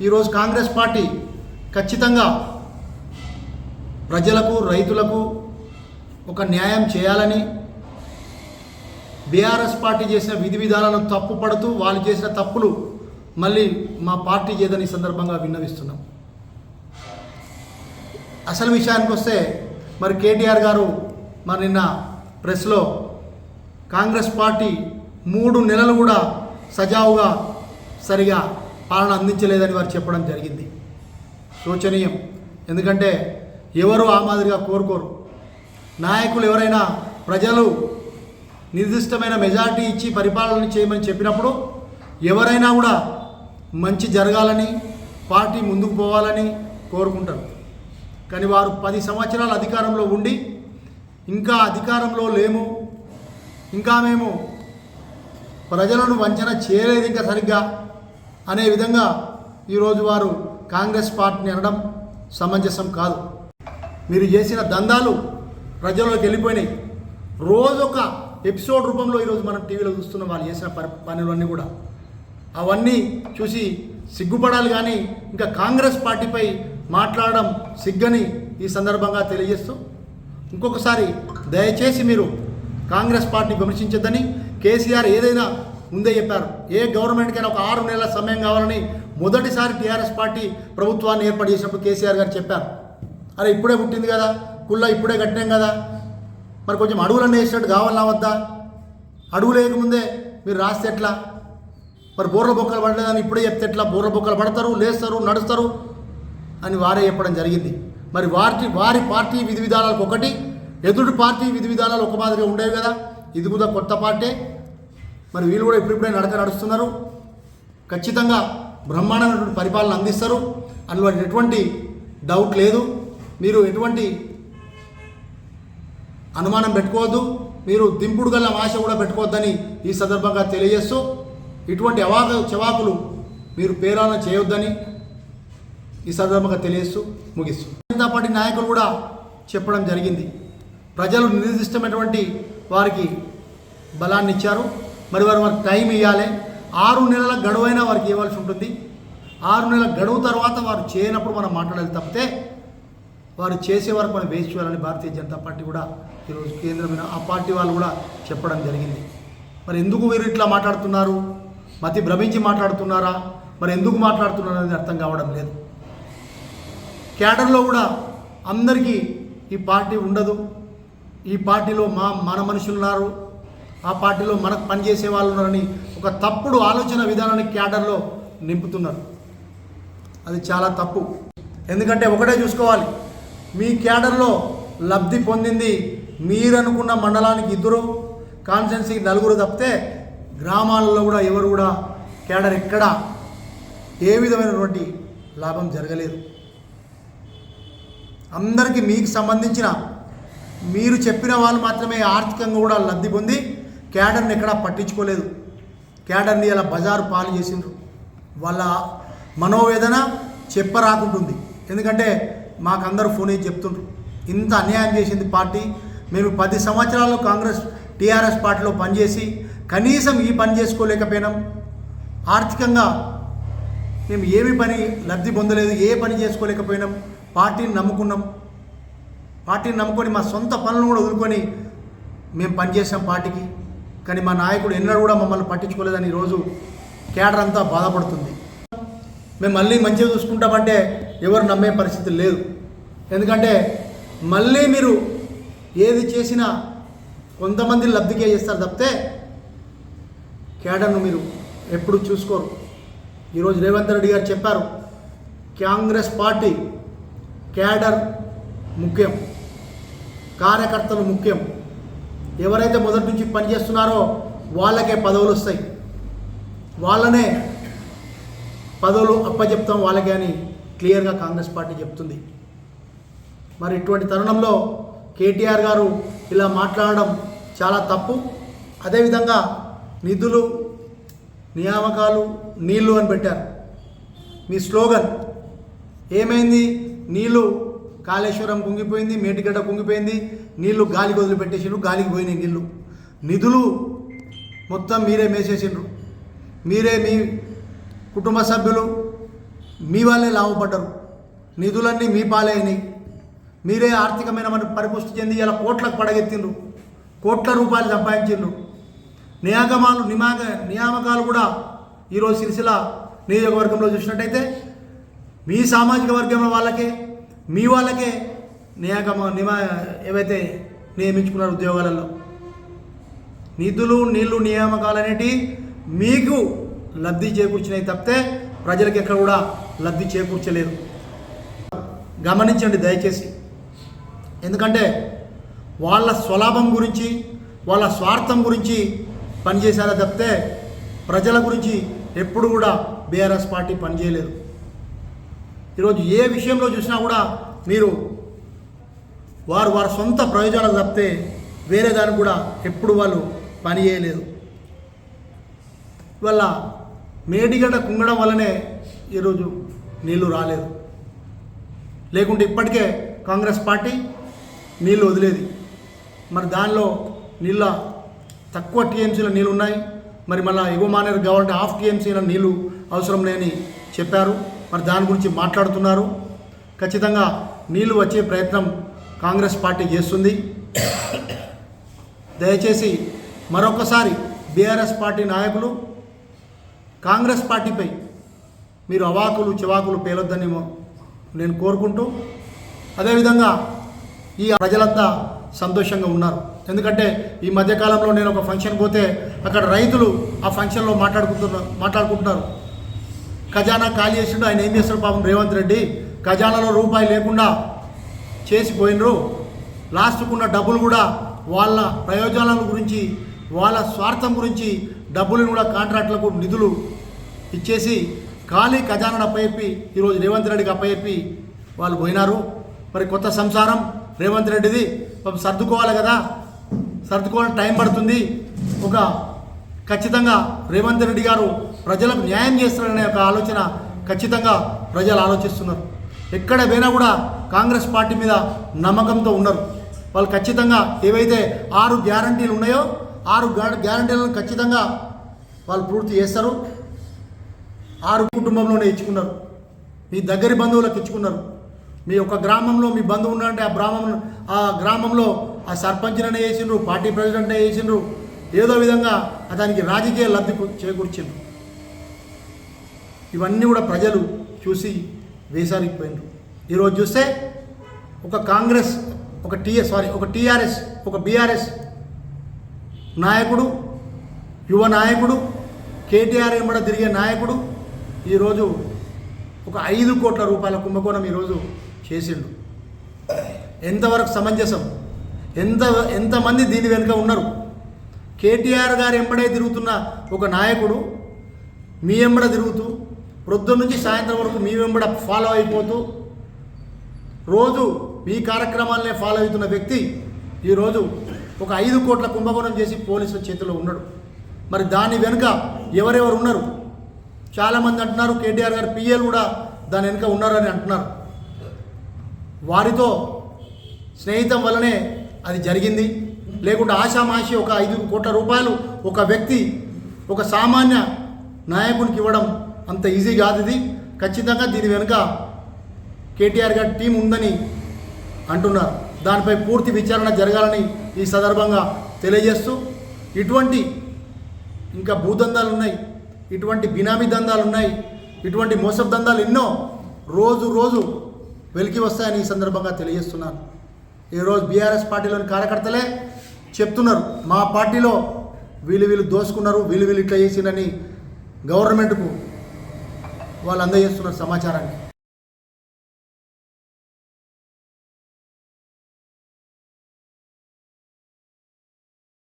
ఈరోజు కాంగ్రెస్ పార్టీ ఖచ్చితంగా ప్రజలకు రైతులకు ఒక న్యాయం చేయాలని బీఆర్ఎస్ పార్టీ చేసిన విధి విధానాలను తప్పు పడుతూ వాళ్ళు చేసిన తప్పులు మళ్ళీ మా పార్టీ చేదని ఈ సందర్భంగా విన్నవిస్తున్నాం. అసలు విషయానికి వస్తే మరి కేటీఆర్ గారు మరి నిన్న ప్రెస్లో కాంగ్రెస్ పార్టీ మూడు నెలలు కూడా సజావుగా సరిగా పాలన అందించలేదని వారు చెప్పడం జరిగింది. శోచనీయం. ఎందుకంటే ఎవరు ఆ మాదిరిగా కోరుకోరు. నాయకులు ఎవరైనా ప్రజలు నిర్దిష్టమైన మెజారిటీ ఇచ్చి పరిపాలన చేయమని చెప్పినప్పుడు ఎవరైనా కూడా మంచి జరగాలని పార్టీ ముందుకు పోవాలని కోరుకుంటారు. కానీ వారు పది సంవత్సరాల అధికారంలో ఉండి ఇంకా అధికారంలో లేము ఇంకా మేము ప్రజలను వంచన చేయలేదు ఇంకా సరిగ్గా అనే విధంగా ఈరోజు వారు కాంగ్రెస్ పార్టీని అనడం సమంజసం కాదు. మీరు చేసిన దందాలు ప్రజల్లోకి వెళ్ళిపోయినాయి. రోజు ఒక ఎపిసోడ్ రూపంలో ఈరోజు మనం టీవీలో చూస్తున్నాం వాళ్ళు చేసిన పని పనులన్నీ కూడా. అవన్నీ చూసి సిగ్గుపడాలి కానీ ఇంకా కాంగ్రెస్ పార్టీపై మాట్లాడడం సిగ్గని ఈ సందర్భంగా తెలియజేస్తూ ఇంకొకసారి దయచేసి మీరు కాంగ్రెస్ పార్టీ విమర్శించద్దని కేసీఆర్ ఏదైనా ముందే చెప్పారు. ఏ గవర్నమెంట్కైనా ఒక ఆరు నెలల సమయం కావాలని మొదటిసారి టీఆర్ఎస్ పార్టీ ప్రభుత్వాన్ని ఏర్పాటు చేసినప్పుడు కేసీఆర్ గారు చెప్పారు. అరే ఇప్పుడే పుట్టింది కదా కుళ్ళ ఇప్పుడే కట్టినాం కదా మరి కొంచెం అడుగులన్నీ వేసినట్టు కావాలా వద్దా? అడుగు లేకముందే మీరు రాస్తే ఎట్లా? మరి బోర్ల బొక్కలు పడలేదని ఇప్పుడే చెప్తే ఎట్లా? బోర్ల బొక్కలు పడతారు లేస్తారు నడుస్తారు అని వారే చెప్పడం జరిగింది. మరి వారి వారి పార్టీ విధి విధానాలకు ఒకటి ఎదుటి పార్టీ విధి విధానాలు ఒక మాదిరిగా ఉండేవి కదా? ఇది కూడా కొత్త పార్టీ. మరి వీళ్ళు కూడా ఇప్పుడిప్పుడే నడక నడుస్తున్నారు. ఖచ్చితంగా బ్రహ్మాండమైనటువంటి పరిపాలన అందిస్తారు. అందులో ఎటువంటి డౌట్ లేదు. మీరు ఎటువంటి అనుమానం పెట్టుకోవద్దు. మీరు దింపుడు గల ఆశ కూడా పెట్టుకోవద్దని ఈ సందర్భంగా తెలియజేస్తూ ఇటువంటి అవాక చవాకులు మీరు పేరాన చేయొద్దని ఈ సందర్భంగా తెలియజేస్తూ ముగిస్తూ. జనతా పార్టీ నాయకులు కూడా చెప్పడం జరిగింది. ప్రజలు నిర్దిష్టమైనటువంటి వారికి బలాన్ని ఇచ్చారు. మరి వారు వారికి టైం ఇవ్వాలి ఆరు నెలల గడువైనా వారికి ఇవ్వాల్సి ఉంటుంది. ఆరు నెలల గడువు తర్వాత వారు చేయనప్పుడు మనం మాట్లాడాలి తప్పితే వారు చేసే వరకు మనం వేసి చూడాలని భారతీయ జనతా పార్టీ కూడా ఈరోజు కేంద్రమైన ఆ పార్టీ వాళ్ళు కూడా చెప్పడం జరిగింది. మరి ఎందుకు వీరు ఇట్లా మాట్లాడుతున్నారు? మతి భ్రమించి మాట్లాడుతున్నారా? మరి ఎందుకు మాట్లాడుతున్నారు అనేది అర్థం కావడం లేదు. క్యాడర్లో కూడా అందరికీ ఈ పార్టీ ఉండదు. ఈ పార్టీలో మా మన మనుషులు ఉన్నారు. ఆ పార్టీలో మనకు పనిచేసే వాళ్ళు ఉన్నారని ఒక తప్పుడు ఆలోచన విధానాన్ని క్యాడర్లో నింపుతున్నారు. అది చాలా తప్పు. ఎందుకంటే ఒకటే చూసుకోవాలి. మీ క్యాడర్లో లబ్ధి పొందింది మీరనుకున్న మండలానికి ఇద్దరు. కాన్స్టెన్సీకి నలుగురు తప్పితే గ్రామాలలో కూడా ఎవరు కూడా క్యాడర్ ఎక్కడ ఏ విధమైనటువంటి లాభం జరగలేదు. అందరికీ మీకు సంబంధించిన మీరు చెప్పిన వాళ్ళు మాత్రమే ఆర్థికంగా కూడా లబ్ధి పొంది క్యాడర్ని ఎక్కడా పట్టించుకోలేదు. క్యాడర్ని ఇలా బజారు పాలు చేసిండ్రు. వాళ్ళ మనోవేదన చెప్పరాకుంటుంది. ఎందుకంటే మాకందరూ ఫోన్ చేసి చెప్తుండ్రు. ఇంత అన్యాయం చేసింది పార్టీ. మేము పది సంవత్సరాల్లో కాంగ్రెస్ టీఆర్ఎస్ పార్టీలో పనిచేసి కనీసం ఈ పని చేసుకోలేకపోయినాం. ఆర్థికంగా మేము ఏమి పని లబ్ధి పొందలేదు ఏ పని చేసుకోలేకపోయినాం. పార్టీని నమ్ముకున్నాం. పార్టీని నమ్ముకొని మా సొంత పనులను కూడా వదులుకొని మేము పనిచేసాం పార్టీకి. కానీ మా నాయకుడు ఎన్నడూ కూడా మమ్మల్ని పట్టించుకోలేదని ఈరోజు కేడర్ అంతా బాధపడుతుంది. మేము మళ్ళీ మంచిగా చూసుకుంటామంటే ఎవరు నమ్మే పరిస్థితి లేదు. ఎందుకంటే మళ్ళీ మీరు ఏది చేసినా కొంతమంది లబ్ధికే చేస్తారు తప్పితే కేడర్ను మీరు ఎప్పుడు చూసుకోరు. ఈరోజు రేవంత్ రెడ్డి గారు చెప్పారు కాంగ్రెస్ పార్టీ క్యాడర్ ముఖ్యం కార్యకర్తలు ముఖ్యం. ఎవరైతే మొదటి నుంచి పనిచేస్తున్నారో వాళ్ళకే పదవులు వస్తాయి. వాళ్ళనే పదవులు అప్పచెప్తాం వాళ్ళకే అని క్లియర్గా కాంగ్రెస్ పార్టీ చెప్తుంది. మరి ఇటువంటి తరుణంలో కేటీఆర్ గారు ఇలా మాట్లాడడం చాలా తప్పు. అదేవిధంగా నిధులు నియామకాలు నీళ్ళు అని పెట్టారు. మీ స్లోగన్ ఏమైంది? నీళ్ళు కాళేశ్వరం కుంగిపోయింది మేటిగడ్డ కుంగిపోయింది నీళ్ళు గాలికి వదిలిపెట్టేసిండ్రు గాలికి పోయినాయి నీళ్ళు. నిధులు మొత్తం మీరే మేసేసిండ్రు. మీరే మీ కుటుంబ సభ్యులు మీ వాళ్ళే లాభపడ్డరు. నిధులన్నీ మీ పాలే మీరే ఆర్థికమైన మన పరిపుష్టి చెంది ఇలా కోట్లకు పడగెత్తిండ్రు. కోట్ల రూపాయలు సంపాదించిండ్రు. నియామకాలు నిమాగ నియామకాలు కూడా ఈరోజు సిరిసిల నియోజకవర్గంలో చూసినట్టయితే మీ సామాజిక వర్గంలో వాళ్ళకే మీ వాళ్ళకే నియాగమ నిమా ఏవైతే నియమించుకున్నారు ఉద్యోగాలలో. నిధులు నీళ్ళు నియామకాలు అనేటివి మీకు లబ్ధి చేకూర్చినవి తప్పితే ప్రజలకు ఎక్కడ కూడా లబ్ధి చేకూర్చలేదు. గమనించండి దయచేసి. ఎందుకంటే వాళ్ళ స్వలాభం గురించి వాళ్ళ స్వార్థం గురించి పనిచేశారా తప్పితే ప్రజల గురించి ఎప్పుడు కూడా బీఆర్ఎస్ పార్టీ పనిచేయలేదు. ఈరోజు ఏ విషయంలో చూసినా కూడా మీరు వారు వారి సొంత ప్రయోజనాలు తప్పితే వేరే దానికి కూడా ఎప్పుడు వాళ్ళు పని చేయలేదు ఇవాళ మేడిగడ్డ కుంగడం వల్లనే ఈరోజు నీళ్ళు రాలేదు. లేకుంటే ఇప్పటికే కాంగ్రెస్ పార్టీ నీళ్ళు వదిలేది. మరి దానిలో నీళ్ళ తక్కువ టీఎంసీలో నీళ్ళు ఉన్నాయి. మరి మళ్ళీ ఎగువ మానేరు కావాలంటే హాఫ్ టీఎంసీల నీళ్ళు అవసరం లేని చెప్పారు. మరి దాని గురించి మాట్లాడుతున్నారు. ఖచ్చితంగా నీళ్ళు వచ్చే ప్రయత్నం కాంగ్రెస్ పార్టీ చేస్తుంది. దయచేసి మరొకసారి బీఆర్ఎస్ పార్టీ నాయకులు కాంగ్రెస్ పార్టీపై మీరు అవాకులు చివాకులు పేలొద్దని నేను కోరుకుంటూ అదేవిధంగా ఈ ప్రజలంతా సంతోషంగా ఉన్నారు. ఎందుకంటే ఈ మధ్యకాలంలో నేను ఒక ఫంక్షన్ పోతే అక్కడ రైతులు ఆ ఫంక్షన్లో మాట్లాడుకుంటున్నారు మాట్లాడుకుంటున్నారు. ఖజానా ఖాళీ చేసిండు ఆయన ఏం చేస్తాడు పాపం రేవంత్ రెడ్డి? ఖజానాలో రూపాయి లేకుండా చేసిపోయినరు లాస్ట్కున్న డబ్బులు కూడా వాళ్ళ ప్రయోజనాల గురించి వాళ్ళ స్వార్థం గురించి డబ్బులను కూడా కాంట్రాక్టులకు నిధులు ఇచ్చేసి ఖాళీ ఖజానాను అప్పచెప్పి ఈరోజు రేవంత్ రెడ్డికి అప్పచెప్పి వాళ్ళు పోయినారు. మరి కొత్త సంసారం రేవంత్ రెడ్డిది. సర్దుకోవాలి కదా. సర్దుకోవాలని టైం పడుతుంది. ఒక ఖచ్చితంగా రేవంత్ రెడ్డి గారు ప్రజలకు న్యాయం చేస్తారనే ఒక ఆలోచన ఖచ్చితంగా ప్రజలు ఆలోచిస్తున్నారు. ఎక్కడ పోయినా కూడా కాంగ్రెస్ పార్టీ మీద నమ్మకంతో ఉన్నారు వాళ్ళు ఖచ్చితంగా ఏవైతే ఆరు గ్యారంటీలు ఉన్నాయో ఆరు గ్యారంటీలను ఖచ్చితంగా వాళ్ళు పూర్తి చేస్తారు. ఆరు కుటుంబంలోనే ఇచ్చుకున్నారు. మీ దగ్గరి బంధువులకు ఇచ్చుకున్నారు. మీ యొక్క గ్రామంలో మీ బంధువు ఉన్నారంటే ఆ గ్రామంలో ఆ గ్రామంలో ఆ సర్పంచ్ననే వేసిండ్రు పార్టీ ప్రెసిడెంట్ వేసిండ్రు ఏదో విధంగా అతనికి రాజకీయ లబ్ధి చేకూర్చిండ్రు. ఇవన్నీ కూడా ప్రజలు చూసి వేసారిపోయినారు ఈరోజు చూస్తే ఒక కాంగ్రెస్ ఒక టీఎస్ సారీ ఒక టీఆర్ఎస్ ఒక బీఆర్ఎస్ నాయకుడు యువ నాయకుడు కేటీఆర్ వెంబడ తిరిగే నాయకుడు ఈరోజు ఒక ఐదు కోట్ల రూపాయల కుంభకోణం ఈరోజు చేసిండు. ఎంతవరకు సమంజసం? ఎంత ఎంతమంది దీని వెనుక ఉన్నారు? కేటీఆర్ గారు ఎంబడే తిరుగుతున్న ఒక నాయకుడు మీ వెంబడ తిరుగుతూ ప్రొద్దున నుంచి సాయంత్రం వరకు మీ వెంబడ ఫాలో అయిపోతూ రోజు మీ కార్యక్రమాలనే ఫాలో అవుతున్న వ్యక్తి ఈరోజు ఒక ఐదు కోట్ల కుంభకోణం చేసి పోలీసుల చేతిలో ఉన్నాడు. మరి దాని వెనుక ఎవరెవరు ఉన్నారు? చాలామంది అంటున్నారు కేటీఆర్ గారు పిఎల్ కూడా దాని వెనుక ఉన్నారని అంటున్నారు. వారితో స్నేహితం వల్లనే అది జరిగింది. లేకుంటే ఆషామాషి ఒక ఐదు కోట్ల రూపాయలు ఒక వ్యక్తి ఒక సామాన్య నాయకునికి ఇవ్వడం అంత ఈజీ కాదు ఇది. ఖచ్చితంగా దీని వెనుక కేటీఆర్ గారి టీం ఉందని అంటున్నారు. దానిపై పూర్తి విచారణ జరగాలని ఈ సందర్భంగా తెలియజేస్తూ ఇటువంటి ఇంకా భూదందాలు ఉన్నాయి. ఇటువంటి బినామీ దందాలు ఉన్నాయి ఇటువంటి మోసపు దందాలు ఎన్నో రోజు రోజు వెలికి వస్తాయని ఈ సందర్భంగా తెలియజేస్తున్నాను. ఈరోజు బీఆర్ఎస్ పార్టీలోని కార్యకర్తలే చెప్తున్నారు మా పార్టీలో వీళ్ళు వీళ్ళు దోసుకున్నారు వీళ్ళు వీళ్ళు ఇట్లా చేసిందని గవర్నమెంట్కు వాళ్ళు అందజేస్తున్నారు సమాచారాన్ని